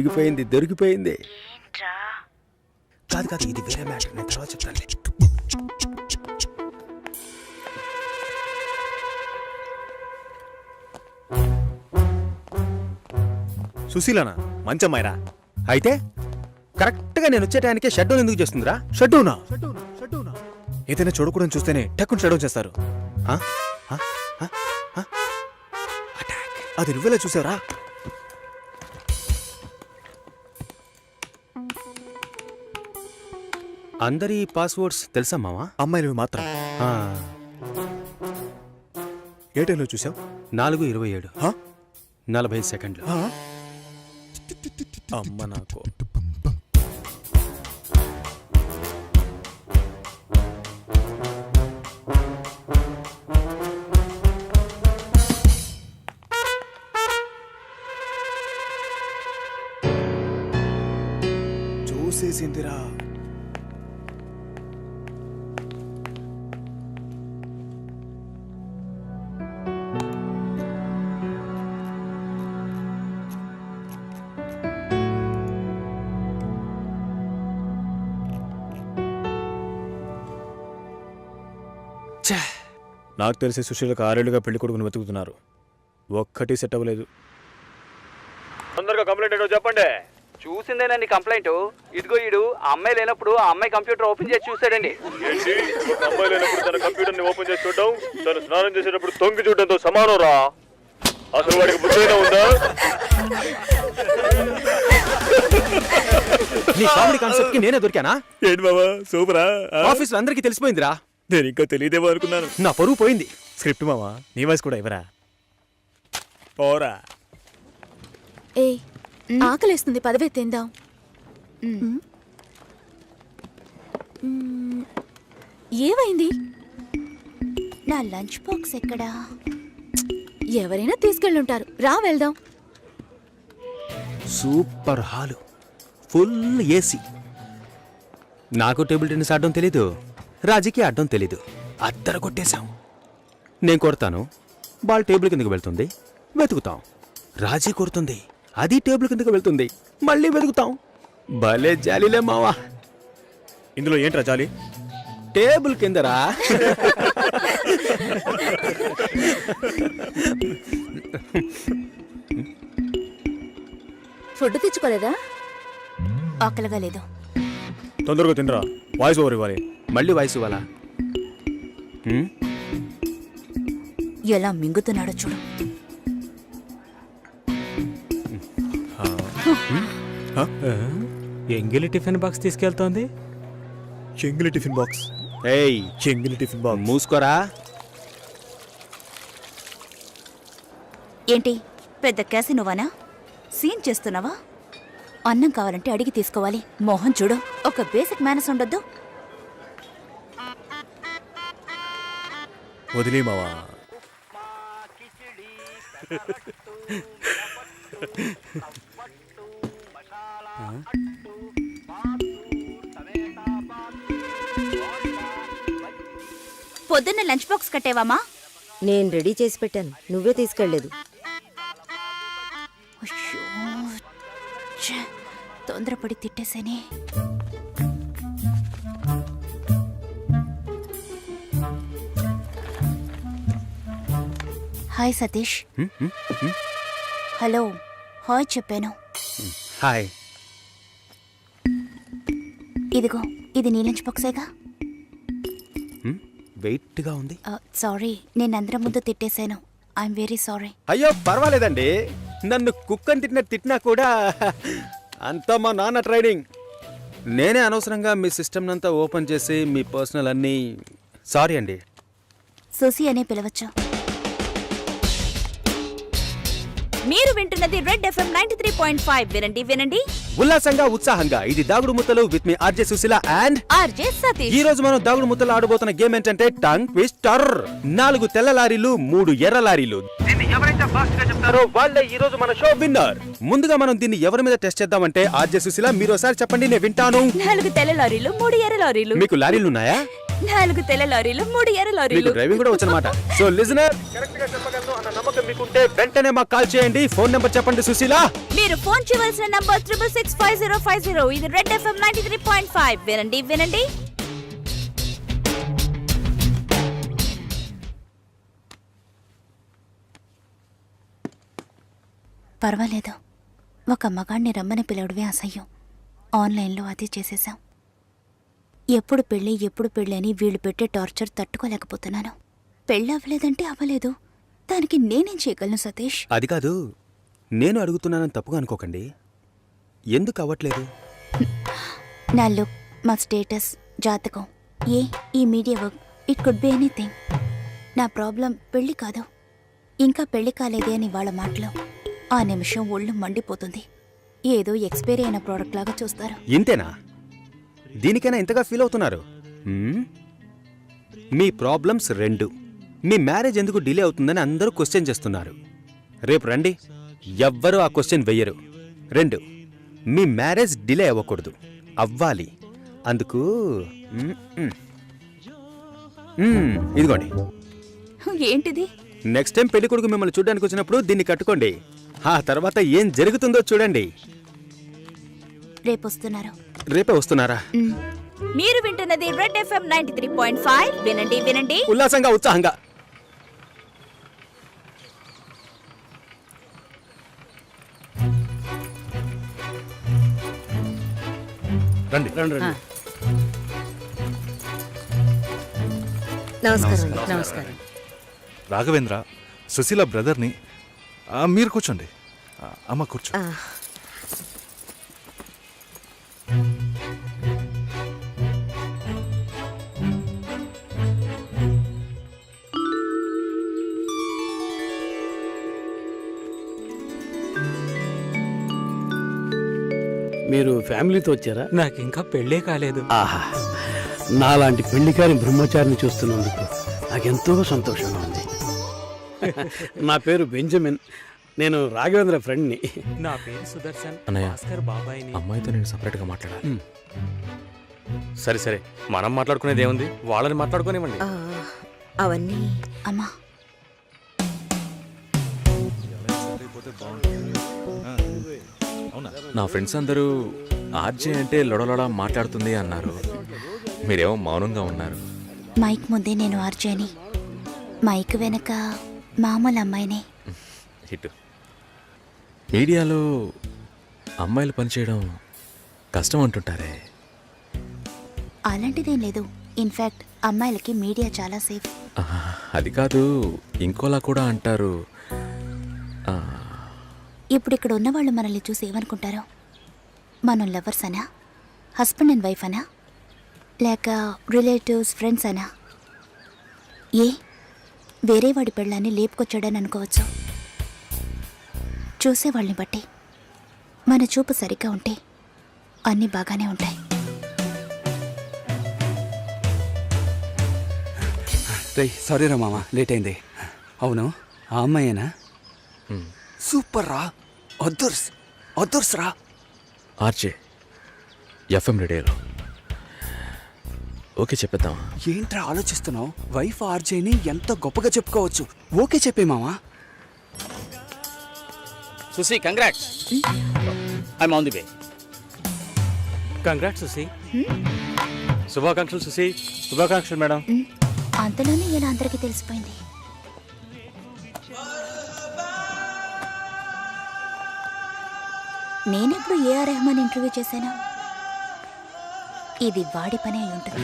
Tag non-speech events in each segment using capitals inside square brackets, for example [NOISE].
దొరికిపోయింది దొరికిపోయింది. కాదు కాదు ఇది వేరే మ్యాటర్. నేను తర్వాత చెప్తానులే. సుశీలనా? మంచమ్మాయిరా? అయితే కరెక్ట్గా నేను వచ్చే టైంకే షట్ డౌన్ ఎందుకు చేస్తుందిరా? షడ్డౌనా ఏదైనా చూడకూడదు చూస్తేనే టక్కుని షడ్డౌన్ చేస్తారు. ఆ? ఆ? ఆ? ఆ? అటాక్ అది నువ్వెలా చూసావరా? అందరి పాస్వర్డ్స్ తెలుసా మావా? అమ్మాయిలు మాత్రం. ఆ, ఏ టైంలో చూసావు? నాలుగు ఇరవై ఏడు. నలభై సెకండ్లు. అమ్మ నాకు. చూసేసిందిరా. నాకు తెలిసి సుశీలకు ఆరేళ్ళుగా పెళ్ళి కొడుకుని వెతుకుతున్నారు. ఒక్కటి సెట్ అవ్వలేదు. తొందరగా కంప్లైంట్ ఏంటో చెప్పండి. చూసిందేనండి కంప్లైంట్? ఇదిగో ఈడు అమ్మాయి లేనప్పుడు ఆ అమ్మాయి కంప్యూటర్ ఓపెన్ చేసి చూసాడండి అమ్మాయి లేనప్పుడు తన కంప్యూటర్ని ఓపెన్ చేసి చూడటం తను స్నానం చేసేటప్పుడు తొంగి చూడటంతో సమానం రా అసలు వాడికి బుద్ధైనా ఉందా? నీ కామెడీ కాన్సెప్ట్కి నేనే దొరికానా? ఏంటి బాబా? సూపరా? ఆఫీస్ అందరికీ తెలిసిపోయిందిరా. నేను ఇంకా తెలియదేమో అనుకున్నాను. నా పరువు పోయింది. స్క్రిప్ట్ మావా? నీ వాయిస్ కూడా ఇవ్వరా? పోరా. ఏ ఆకలేస్తుంది పదవే తిందాం. ఏమైంది? నా లంచ్ బాక్స్ ఎక్కడా? ఎవరైనా తీసుకెళ్ళుంటారు. రా వెళ్దాం. Super hall. Full AC. నాకు టేబుల్ టెన్నిస్ ఆడడం తెలీదు. రాజీకి ఆడడం తెలీదు. అద్దర కొట్టేశాం నేను కొడతాను. బాల్ టేబుల్ కిందకి వెళ్తుంది. వెతుకుతాం. రాజీ కొడుతుంది. అది టేబుల్ కిందకి వెళ్తుంది. మళ్ళీ వెతుకుతాం. భలే జాలీలే మావా. ఇందులో ఏంట్రా జాలి? టేబుల్ కిందరా? ఫుడ్ తెచ్చుకోలేదా? ఆకలిగా లేదు. తొందరగా తినరా. వాయిస్ ఓవర్ ఇవ్వాలి. మళ్ళీ వయసు ఇవ్వాలా? హ్మ్? ఎలా మింగుతున్నాడో చూడు. ఎంగిలి టిఫిన్ బాక్స్ తీసుకెళ్తోంది. చెంగిలి టిఫిన్ బాక్స్. ఏయ్ చెంగిలి టిఫిన్ బాక్స్. మూసుకోరా. ఏంటి పెద్ద క్యాసి నువ్వనా సీన్ చేస్తున్నావా? అన్నం కావాలంటే అడిగి తీసుకోవాలి. మోహన్ చూడు ఒక బేసిక్ మేనస్ ఉండొద్దు. వదిలే మావా. పొద్దున్న లంచ్ బాక్స్ కట్టేవామా? నేను రెడీ చేసి పెట్టాను. నువ్వే తీసుకెళ్ళేదు అయ్యో. తొందరపడి తిట్టేసేనే. హాయ్ సతీష్? హలో హాయ్ చెప్పాను. హాయ్. ఇదిగో ఇది నీ లంచ్ బాక్సేగా? వెయిట్గా ఉంది. సారీ నేను అందరం ముందు తిట్టేశాను. I'm very sorry. అయ్యో పర్వాలేదండి. నన్ను కుక్కని తిట్టినట్టు తిట్టినా కూడా అంతా మా నాన్న ట్రైనింగ్. నేనే అనవసరంగా మీ సిస్టమ్ అంతా ఓపెన్ చేసి మీ పర్సనల్ అన్నీ సారీ అండి. సుసి అనే పిలవచ్చు. మీరు వింటున్నది Red FM ninety three point five. వినండి వినండి. ఉల్లాసంగా ఉత్సాహంగా ఇది దాగుడు ముత్తలు with me RJ Sushila and RJ Satish. ఈ రోజు మనం దాగుడు ముత్తలు ఆడబోతున్న గేమ్ ఏంటంటే టంగ్ ట్విస్టర్. నాలుగు తెల్ల లారీలు మూడు ఎర్ర లారీలు. ఎవరైతే ఫాస్ట్గా చెప్తారో వాళ్ళే ఈ రోజు మన షో విన్నర్ ముందుగా మనం దీన్ని ఎవరి మీద టెస్ట్ చేద్దామంటే ఆర్జే సుశీల మీరు ఒకసారి చెప్పండి నేను వింటాను. నాలుగు తెల్ల లారీలు మూడు ఎర్ర లారీలు. మీకు లారీలు ఉన్నాయా? నాలుగు తెల్ల లారీలు మూడు ఎర్ర మీకు లారీలు డ్రైవింగ్ కూడా వచ్చనమాట. సో లిజనర్ కరెక్ట్గా చెప్పగలను అన్న నమ్మకం మీకుంటే వెంటనే మాకు కాల్ చేయండి. ఫోన్ నెంబర్ చెప్పండి సుశీల. మీరు ఫోన్ చేయవలసిన number triple six five zero five zero ఇది Red FM ninety three point five వినండి వినండి. పర్వాలేదు. ఒక మగాణ్ణి రమ్మని పిలవడమే అసహ్యం. ఆన్లైన్లో అది చేసేసాం ఎప్పుడు పెళ్ళి ఎప్పుడు పెళ్ళి అని వీళ్ళు పెట్టే టార్చర్ తట్టుకోలేకపోతున్నాను. పెళ్ళి అవ్వలేదంటే అవ్వలేదు. దానికి నేనేం చేయగలను సతీష్? అది కాదు. నేను అడుగుతున్నానని తప్పుగా అనుకోకండి. ఎందుకు అవ్వట్లేదు? నా లుక్ మా స్టేటస్ జాతకం ఏ ఈ media work it could be anything. నా ప్రాబ్లం పెళ్ళి కాదు. ఇంకా పెళ్ళి కాలేదే అని వాళ్ళ మాటలు. ఆ నిమిషం ఒళ్ళు మండిపోతుంది. ఏదో ఎక్స్పైరీ అయిన ప్రోడక్ట్ లాగా చూస్తారు. ఇంతేనా? దీనికైనా ఇంతగా ఫీల్ అవుతున్నారు? మీ ప్రాబ్లమ్స్ రెండు. మీ మ్యారేజ్ ఎందుకు డిలే అవుతుందని అందరూ క్వశ్చన్ చేస్తున్నారు. రేపు రండి. ఎవ్వరూ ఆ క్వశ్చన్ వెయ్యరు రెండు. మీ మ్యారేజ్ డిలే అవ్వకూడదు. అవ్వాలి. అందుకు ఇదిగోండి. ఏంటిది? నెక్స్ట్ టైం పెళ్ళి కొడుకు మిమ్మల్ని చూడడానికి వచ్చినప్పుడు దీన్ని కట్టుకోండి. ఆ తర్వాత ఏం జరుగుతుందో చూడండి. రేపు వస్తున్నారు రేపే వస్తున్నారా? మ్. మీరు వింటున్నది Red FM ninety three point five. వినండి వినండి. ఉల్లాసంగా ఉత్సాహంగా. రండి. రండి రండి. నమస్కారం. నమస్కారం. రాఘవేంద్ర సుశీల బ్రదర్ని మీరు కూర్చోండి. ఆ, అమ్మ కూర్చో. మీరు ఫ్యామిలీతో వచ్చారా? నాకు ఇంకా పెళ్ళే కాలేదు. ఆహా. నాలాంటి పెళ్ళికారి బ్రహ్మచారిని చూస్తున్నందుకు నాకెంతో సంతోషంగా ఉంది [LAUGHS] నా పేరు బెంజమిన్. నేను రాఘవేంద్ర ఫ్రెండ్ని. నా పేరు సుదర్శన్. అన్నయ్య. భాస్కర్ బాబాయ్ని. అమ్మాయితో నేను సపరేట్గా మాట్లాడాలి. సరే సరే. మనం మాట్లాడుకునేది ఏముంది? వాళ్ళని మాట్లాడుకోనివ్వండి. ఆ, అవన్నీ. అమ్మా. నా ఫ్రెండ్స్ అందరూ ఆర్జే అంటే లొడలొడ మాట్లాడుతుంది అన్నారు. మీరేమో మౌనంగా ఉన్నారు. మైక్ ముందే నేను ఆర్జేని. మైక్ వెనక మామూలు అమ్మాయినే హిట్. మీడియాలో అమ్మాయిలు పనిచేయడం కష్టం అంటుంటారే. అలాంటిదేం లేదు. ఇన్ఫాక్ట్ అమ్మాయిలకి మీడియా చాలా సేఫ్. అది కాదు ఇంకోలా కూడా అంటారు. ఇప్పుడు ఇక్కడ ఉన్న వాళ్ళు మనల్ని చూసి ఏమనుకుంటారు? మనం లవర్స్ అనా? హస్బెండ్ అండ్ వైఫ్ అనా? లేక రిలేటివ్స్ ఫ్రెండ్స్ అనా? ఏ? వేరే వాడి పెళ్ళాన్ని లేపుకొచ్చాడని అనుకోవచ్చు. చూసేవాళ్ళని బట్టి మన చూపు సరిగ్గా ఉంటే అన్నీ బాగానే ఉంటాయి. రే సారీ రా మామ లేట్ అయింది అవును ఆ అమ్మాయేనా? సూపర్ రా అదుర్స్ అదుర్స్ రా. ఆర్జే ఎఫ్ఎం రేడియోలో ఓకే చెప్పేద్దాం ఏంట్రా ఆలోచిస్తున్నావు? వైఫ్ ఆర్జేని ఎంత గొప్పగా చెప్పుకోవచ్చు. ఓకే చెప్పే మామా. Susi congrats I'm on the way congrats Susi శుభాకాంక్షలు సుశీ. శుభాకాంక్షలు మేడం. ఉమ్, అంతలోనే ఇలా అందరికీ తెలిసిపోయింది. నేనెప్పుడు ఏఆర్ రెహమాన్ ఇంటర్వ్యూ చేశాను? ఇది వాడి పని అయి ఉంటుంది.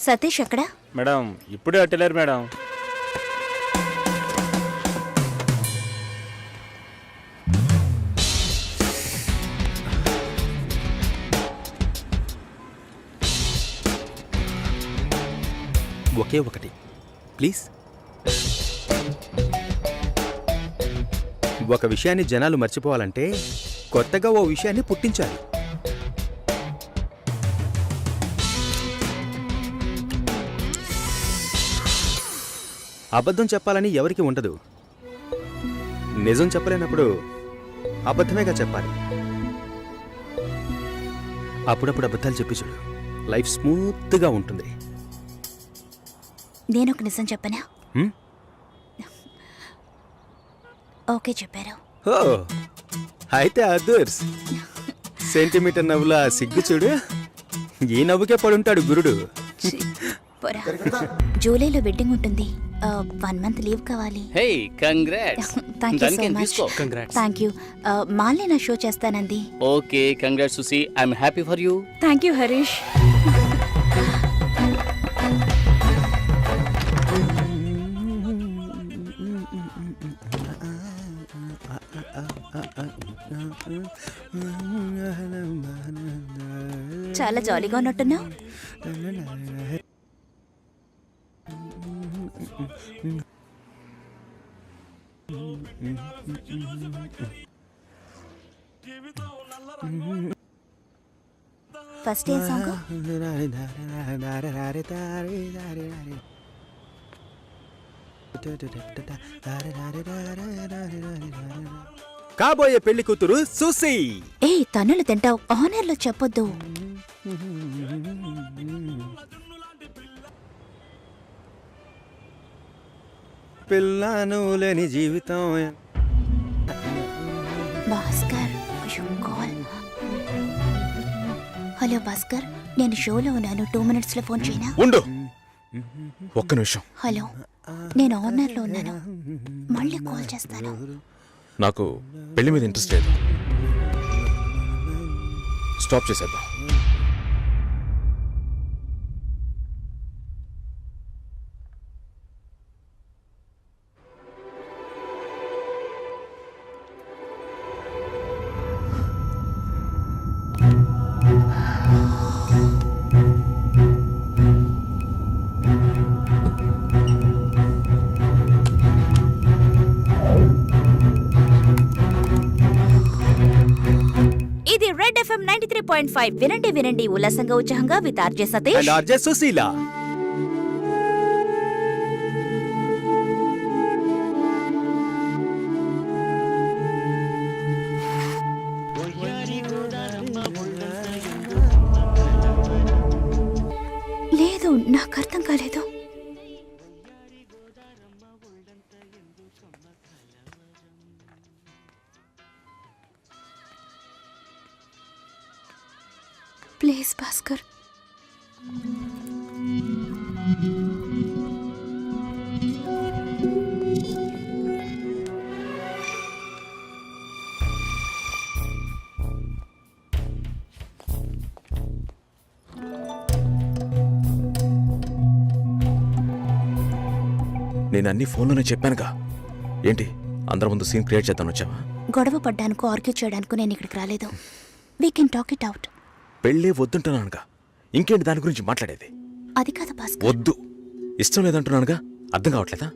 సతీష్ ఎక్కడా? మేడం ఇప్పుడే అట్టలేరు మేడం. ఒకే ఒకటి. ప్లీజ్. ఒక విషయాన్ని జనాలు మర్చిపోవాలంటే కొత్తగా ఓ విషయాన్ని పుట్టించాలి. అబద్ధం చెప్పాలని ఎవరికి ఉండదు. నిజం చెప్పలేనప్పుడు అబద్ధమేగా చెప్పాలి. అప్పుడప్పుడు అబద్ధాలు చెప్పి చూడు. లైఫ్ స్మూత్గా ఉంటుంది. నేను ఒక నిజం చెప్పనా? హ్మ్? ఓకే చెప్పారు. ఓ! అయితే అదర్స్. సెంటీమీటర్ నవ్వుల సిగ్గు చూడు. ఈ నవ్వుకే పడుంటాడు గురుడు. పోరా. జూలైలో వెడ్డింగ్ ఉంటుంది. వన్ మంత్ లీవ్ కావాలి Hey, [LAUGHS] congrats. Thank you so దానికేం మచ్ తీసుకో. థ్యాంక్ యూ మాల్ని నా షో చేస్తానంది Okay, congrats, Susi. I'm happy for you. Thank you Harish చాలా జాలీగా ఉన్నట్టున్నావు [LAUGHS] ఫస్ట్ ఏం సాంగ్? కాబోయే పెళ్ళి కూతురు సుసి ఏ తన్నులు తింటావు. ఆనర్లో చెప్పొద్దు. పిల్లను లేని జీవితం. భాస్కర్ కాల్ హలో భాస్కర్ నేను షోలో ఉన్నాను. టూ మినిట్స్లో ఫోన్ చేయనా? ఉండు. ఒక్క నిమిషం. హలో నేను ఆనర్లో ఉన్నాను. మళ్ళీ కాల్ చేస్తాను. నాకు పెళ్ళి మీద ఇంట్రెస్ట్ లేదు. స్టాప్ చేసేద్దాం. పాయింట్ ఫైవ్ వినండి వినండి. ఉల్లాసంగా ఉత్సాహంగా with RJ Satish. RJ Sushila. నేను అన్ని ఫోన్లోనే చెప్పానుగా. ఏంటి అందరి ముందు సీన్ క్రియేట్ చేద్దాం వచ్చావా? గొడవ పడ్డానుకో ఆర్గ్యూ చేయడానికి నేను ఇక్కడికి రాలేదు. We can talk it out పెళ్ళే వద్దుంటున్నానుగా. ఇంకేంటి దాని గురించి మాట్లాడేది? అది కాదు భాస్కర్. వద్దు. ఇష్టం లేదంటున్నానుగా. అర్థం కావట్లేదా?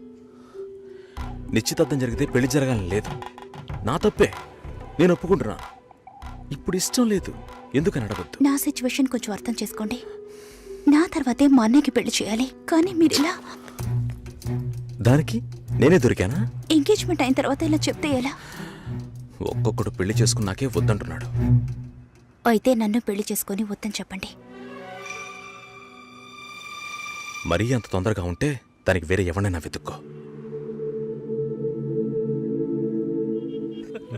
నిశ్చితార్థం జరిగితే పెళ్ళి జరగాలని లేదు. నా తప్పే. నేను ఒప్పుకుంటున్నా. ఇప్పుడు ఇష్టం లేదు. ఎందుకని అడగొద్దు? నా సిచ్యువేషన్ కొంచెం అర్థం చేసుకోండి. నా తర్వాతే మా అన్నయ్యకి పెళ్ళి చేయాలి. కానీ మీరు ఇలా దానికి నేనే దొరికానా? ఎంగేజ్మెంట్ అయిన తర్వాత ఇలా చెప్తే ఎలా? ఒక్కొక్కడు పెళ్ళి చేసుకున్నాకే వద్దంటున్నాడు. అయితే నన్ను పెళ్ళి చేసుకొని వద్దని చెప్పండి. మరీ అంత తొందరగా ఉంటే దానికి వేరే ఎవరినైనా వెతుక్కో.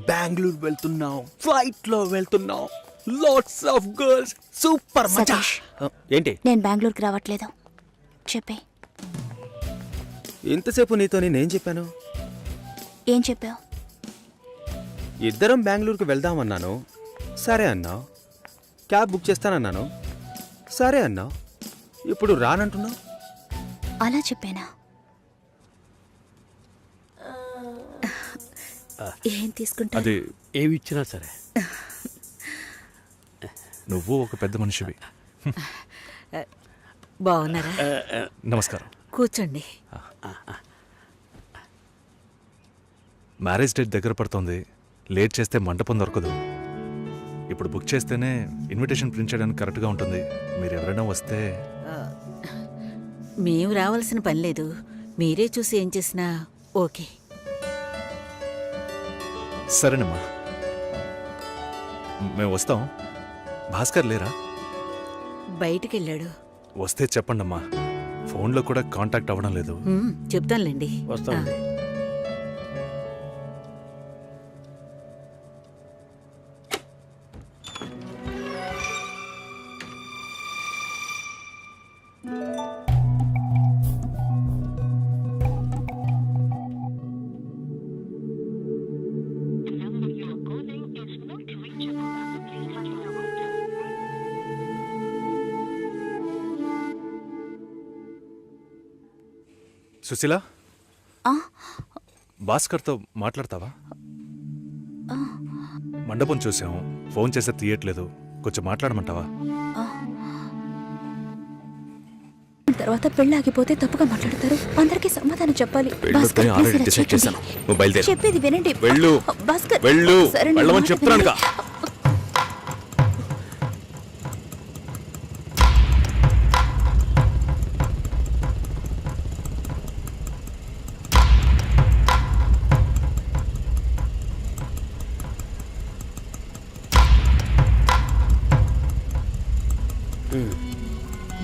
బెంగళూరు వెళ్తున్నాం ఫ్లైట్లో వెళ్తున్నాం. లాట్స్ ఆఫ్ గర్ల్స్ సూపర్ మచా సతీష్. ఏంటి నేను బెంగళూరుకి రావట్లేదు. చెప్పే. ఇంతసేపు నీతో నేనేం చెప్పాను? ఏం చెప్పావు? ఇద్దరం బెంగళూరుకు వెళ్దామన్నాను. సరే అన్నావు. క్యాబ్ బుక్ చేస్తానన్నాను. సరే అన్నావు. ఇప్పుడు రానంటున్నావు? అలా చెప్పానా? ఏం తీసుకుంటా అది ఏమి ఇచ్చినా సరే. నువ్వు ఒక పెద్ద మనిషివి. బాగున్నారా? నమస్కారం. కూర్చోండి. మ్యారేజ్ డేట్ దగ్గర పడుతోంది. లేట్ చేస్తే మంటపం దొరకదు. ఇప్పుడు బుక్ చేస్తేనే ఇన్విటేషన్ ప్రింట్ చేయడానికి కరెక్ట్గా ఉంటుంది. మీరు ఎవరైనా వస్తే మేము రావాల్సిన పని లేదు. మీరే చూసి ఏం చేసినా ఓకే. బయటికెళ్ళాడు. వస్తే చెప్పండమ్మా. ఫోన్లో కూడా కాంటాక్ట్ అవ్వడం లేదు. చెప్తానులేండి. వస్తామండి. సుశీల? భాస్కర్తో మాట్లాడతావా? మండపం చూసాం. ఫోన్ చేస్తే తీయట్లేదు. కొంచెం మాట్లాడమంటావా? తర్వాత పెళ్ళి ఆగిపోతే తప్పుగా మాట్లాడతారు. అందరికీ సమాధానం చెప్పాలి. భాస్కర్, ఇలా చెప్పేది వినండి. వెళ్ళు. భాస్కర్ వెళ్ళు. సరే, వెళ్ళమని చెప్తున్నానుగా.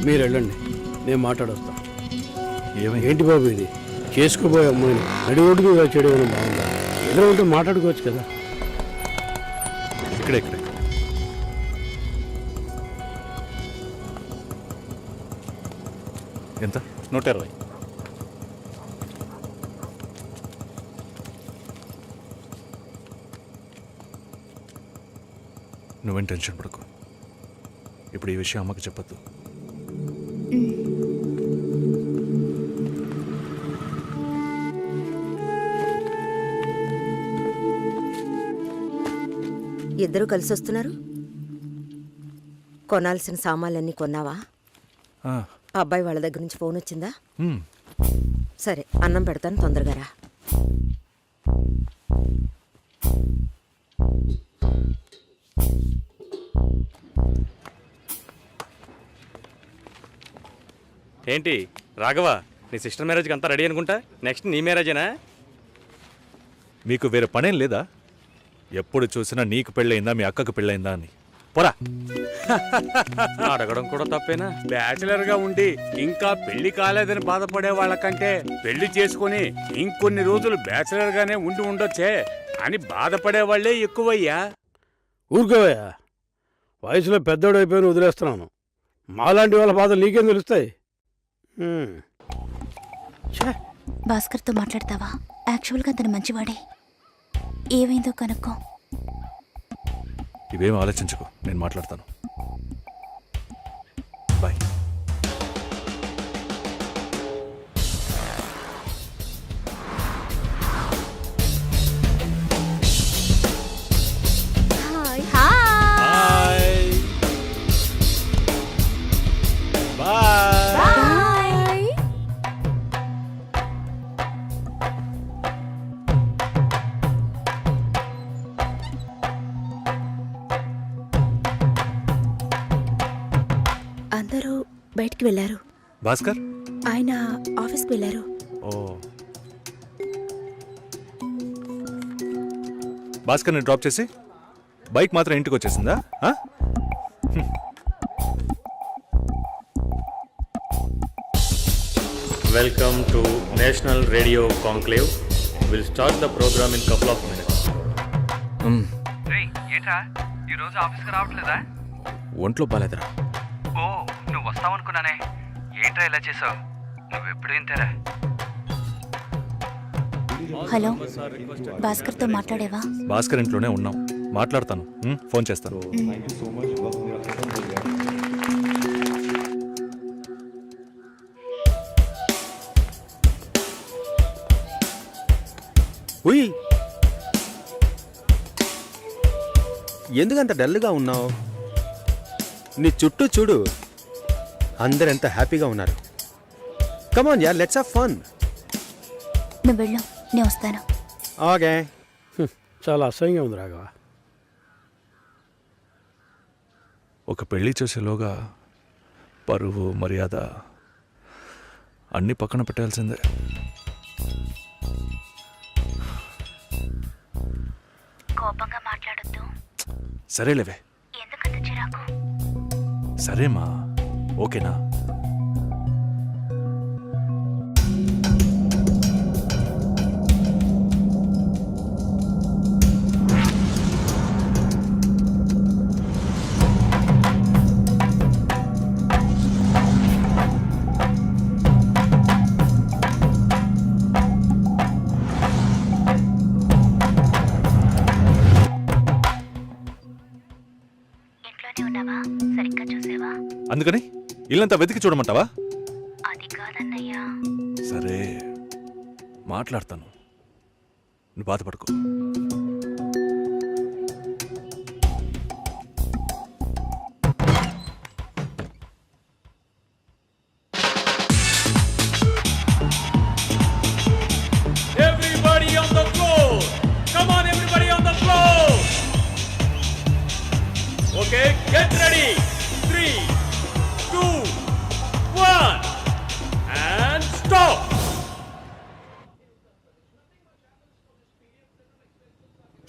మీరు వెళ్ళండి. నేను మాట్లాడొస్తా. ఏంటి బాబు ఇది? చేసుకోబోయే అమ్మాయిని నడి ఒడ్డుకు చేయడం బాగుందా? ఎదురు ఉంటే మాట్లాడుకోవచ్చు కదా. ఇక్కడే ఇక్కడే. ఎంత? నూట ఇరవై నువ్వేం టెన్షన్ పడకు. ఇప్పుడు ఈ విషయం అమ్మకి చెప్పొద్దు. ఇద్దరు కలిసి వస్తున్నారు? కొనాల్సిన సామాన్లన్నీ కొన్నావా? అబ్బాయి వాళ్ళ దగ్గర నుంచి ఫోన్ వచ్చిందా? సరే అన్నం పెడతాను తొందరగా రా. ఏంటి రాఘవ నీ సిస్టర్ మ్యారేజ్కి అంతా రెడీ అనుకుంటా? నెక్స్ట్ నీ మ్యారేజేనా? మీకు వేరే పనేం లేదా? ఎప్పుడు చూసినా నీకు పెళ్ళయిందా మీ అక్కకు పెళ్ళయిందా అని. పోరా. [LAUGHS] అడగడం కూడా తప్పేనా? బ్యాచిలర్గా ఉండి ఇంకా పెళ్ళి కాలేదని బాధపడే వాళ్ళకంటే పెళ్ళి చేసుకుని ఇంకొన్ని రోజులు బ్యాచిలర్ గానే ఉండి ఉండొచ్చే అని బాధపడే వాళ్ళే ఎక్కువయ్యా. ఊరుకోవయ్యా. వయసులో పెద్దోడు అయిపోయిన వదిలేస్తున్నాను. మాలాంటి వాళ్ళ బాధలు నీకేం తెలుస్తాయి? భాస్కర్తో మాట్లాడతావా? యాక్చువల్గా అతను మంచివాడే. ఏమైందో కనుక్కో. ఇవేం ఆలోచించకు నేను మాట్లాడతాను. బాయ్ బయటికి వెళ్ళారు. భాస్కర్? ఆయన ఆఫీస్కి వెళ్ళారు. ఓ. భాస్కర్ని డ్రాప్ చేసి బైక్ మాత్రం ఇంటికి వచ్చేసిందా? ఆ? Welcome to national radio conclave will start the program in couple of minutes um, ఏంట్రా? ఈ రోజు ఆఫీస్కి రావట్లేదా? ఒంట్లో బాలేదురా. ఓ నువ్వు వస్తావనుకున్నానే ఏంట్రా ఇలా చేసావు? నువ్వు ఎప్పుడు ఇంతేరా హలో భాస్కర్తో మాట్లాడేవా? భాస్కర్ ఇంట్లోనే ఉన్నాం. మాట్లాడతాను. ఉమ్, ఫోన్ చేస్తాను. ఉయ్! ఎందుకంత డల్గా ఉన్నావు? నీ చుట్టూ చూడు. అందరు ఎంత హ్యాపీగా ఉన్నారు. Come on yeah let's have fun నువ్వు వెళ్ళు నేను వస్తాను. ఓకే చాలా అసహ్యంగా ఉంది రాఘవ. ఒక పెళ్ళి చేసేలోగా పరువు మర్యాద అన్ని పక్కన పెట్టాల్సిందే. కోపంగా మాట్లాడొద్దు. సరేలేవే. ఎందుకంత చిరాకు? సరేమా. ఓకేనా? ఇల్లంతా వెతికి చూడమంటావా? అది కాదన్నయ్యా. సరే మాట్లాడతాను. నువ్వు బాధపడుకో.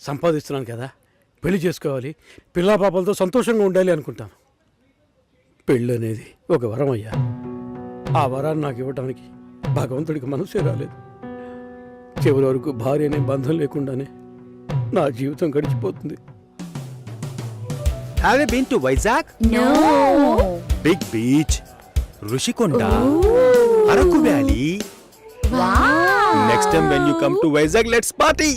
సంపాదిస్తున్నాను కదా. పెళ్ళి చేసుకోవాలి. పిల్లా పాపలతో సంతోషంగా ఉండాలి అనుకుంటాను పెళ్ళి అనేది ఒక వరం అయ్యా. ఆ వరాన్ని నాకు ఇవ్వడానికి భగవంతుడికి మనసే రాలేదు. చివరి వరకు భార్య అనే బంధం లేకుండానే నా జీవితం గడిచిపోతుంది. Have you been to Vizag no big beach Rushikonda Araku valley next time when you come to Vizag let's party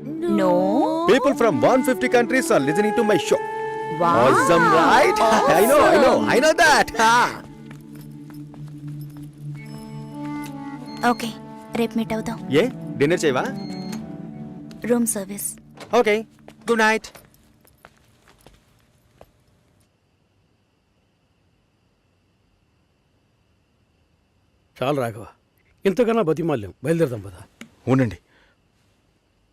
no People from 150 countries are listening to my show. Awesome, right? I know, I know, I know that. Ha. Okay రేపు meet అవుదాం ఏ dinner చేయవా room service okay good night చాలు రాఘవ ఇంతకన్నా బతిమాల్యం బయలుదేరదాం పదా ఉండండి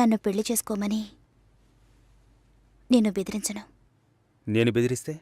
నన్ను పెళ్ళి చేసుకోమని నేను బెదిరించను. నేను బెదిరిస్తే?